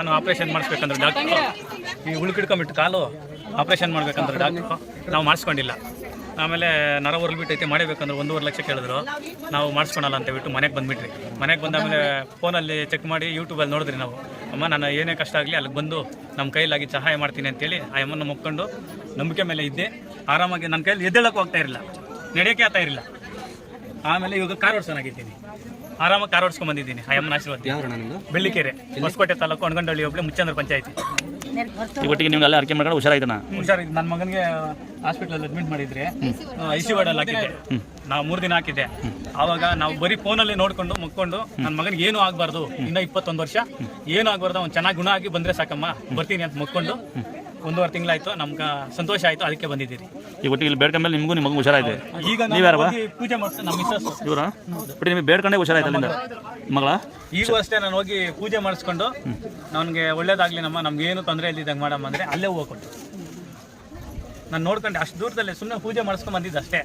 ನಾನು ಆಪರೇಷನ್ ಮಾಡಿಸ್ಬೇಕಂದ್ರೆ ಡಾಕ್ಟ್ರು. ಈ ಉಳ್ಕಿಡ್ಕೊಂಬಿಟ್ಟು ಕಾಲು ಆಪರೇಷನ್ ಮಾಡ್ಬೇಕಂದ್ರೆ ಡಾಕ್ಟ್ರು. ನಾವು ಮಾಡಿಸ್ಕೊಂಡಿಲ್ಲ. ಆಮೇಲೆ ನರ ಬಿಟ್ಟೈತೆ ಮಾಡಬೇಕಂದ್ರೆ ಒಂದೂವರೆ ಲಕ್ಷ ಕೇಳಿದ್ರು. ನಾವು ಮಾಡಿಸ್ಕೊಳಲ್ಲ ಅಂತ ಬಿಟ್ಟು ಮನೆಗೆ ಬಂದ್ಬಿಟ್ರಿ ಮನೆಗೆ ಬಂದಾಮೇಲೆ ಫೋನಲ್ಲಿ ಚೆಕ್ ಮಾಡಿ ಯೂಟ್ಯೂಬಲ್ಲಿ ನೋಡಿದ್ರಿ ನಾವು. ಅಮ್ಮ, ನಾನು ಏನೇ ಕಷ್ಟ ಆಗಲಿ ಅಲ್ಲಿಗೆ ಬಂದು ನಮ್ಮ ಕೈಲಾಗಿ ಸಹಾಯ ಮಾಡ್ತೀನಿ ಅಂತೇಳಿ ಆ ಅಮ್ಮನ ಮುಕ್ಕೊಂಡು ನಂಬಿಕೆ ಮೇಲೆ ಇದ್ದೆ. ಆರಾಮಾಗಿ ನನ್ನ ಕೈಯಲ್ಲಿ ಎದ್ದೇಳಕ್ಕೆ ಹೋಗ್ತಾ ಇರಲಿಲ್ಲ. ನಡೆಯೋಕೆ ಆಗ್ತಾ ಇರಲಿಲ್ಲ. ಆಮೇಲೆ ಇವಾಗ ಕಾರ್ ಓಡಿಸೋನಾಗಿದ್ದೀನಿ ಆರಾಮಾಗಿ ಕಾರ್ ಓಡಿಸ್ಕೊಂಡ್ ಬಂದಿದ್ದೀನಿ. ಅಯ್ಯಮ್ಮನ ಅಮ್ಮನ ಆಶೀರ್ವಾದ. ಬೆಳ್ಳಿಕೆರೆ ಹೊಸಕೋಟೆ ತಾಲೂಕು ಅಣಗಂಡಳ್ಳಿ ಒಬ್ಬಳೆ ಮುಚ್ಚಂದ್ರ ಪಂಚಾಯತಿ. ಈ ಒಟ್ಟಿಗೆ ನೀವು ಅಲ್ಲೇ ಅರ್ಕೆ ಮಾಡ್ಕೊಂಡು ಹುಷಾರಾಯ್ತಾನ ಹುಷಾರ್ ನನ್ನ ಮಗನಿಗೆ ಹಾಸ್ಪಿಟಲ್ ಅಡ್ಮಿಟ್ ಮಾಡಿದ್ರೆ ಐ ಸಿ ವಾರ್ಡಲ್ಲಿ ಹಾಕಿದ್ದೆ. ನಾವು ಮೂರು ದಿನ ಹಾಕಿದ್ದೆ. ಆವಾಗ ನಾವು ಬರೀ ಫೋನಲ್ಲಿ ನೋಡ್ಕೊಂಡು ಮುಕ್ಕೊಂಡು ನನ್ನ ಮಗನಿಗೆ ಏನು ಆಗಬಾರ್ದು ಇನ್ನ ಇಪ್ಪತ್ತೊಂದು ವರ್ಷ ಏನು ಆಗಬಾರ್ದು ಅವ್ನು ಚೆನ್ನಾಗಿ ಗುಣ ಆಗಿ ಬಂದ್ರೆ ಸಾಕಮ್ಮ ಬರ್ತೀನಿ ಅಂತ ಮುಕ್ಕೊಂಡು ಒಂದೂವರೆ ತಿಂಗಳಾಯ್ತು ನಮ್ಗೆ ಸಂತೋಷ ಆಯ್ತು ಅದಕ್ಕೆ ಬಂದಿದ್ದೀರಿ. ಈ ಒಟ್ಟಿಗೆ ಇಲ್ಲಿ ಬೇಡ್ಕೊಂಡ್ಮೇಲೆ ನಿಮಗೂ ನಿಮಗೆ ಮಗು ಹುಷಾರಾಯ್ತು ಈಗ ನೀವು? ಹೋಗಿ ಪೂಜೆ ಮಾಡ್ತೀನಿ ನಮ್ಮ ಮಿಸ್ಸಸ್. ಇವರಾ? ಬಟ್ ನಿಮಗೆ ಬೇಡ್ಕೊಂಡೇ ಹುಷಾರಾಯ್ತು ಅಲ್ಲಿಂದ ಮಗಳ? ಈಗೂ ಅಷ್ಟೇ ನಾನು ಹೋಗಿ ಪೂಜೆ ಮಾಡಿಸ್ಕೊಂಡು ನನಗೆ ಒಳ್ಳೇದಾಗ್ಲಿ ನಮ್ಮ ನಮ್ಗೆ ಏನು ತೊಂದರೆ ಇಲ್ದಿದ್ದಂಗೆ ಮಾಡಮ್ಮ ಅಂದರೆ ಅಲ್ಲೇ ಹೋಗ್ಕೊಟ್ಟು ನಾನು ನೋಡ್ಕೊಂಡೆ ಅಷ್ಟು ದೂರದಲ್ಲಿ ಸುಮ್ಮನೆ ಪೂಜೆ ಮಾಡಿಸ್ಕೊಂಡು ಬಂದಿದ್ದು ಅಷ್ಟೇ.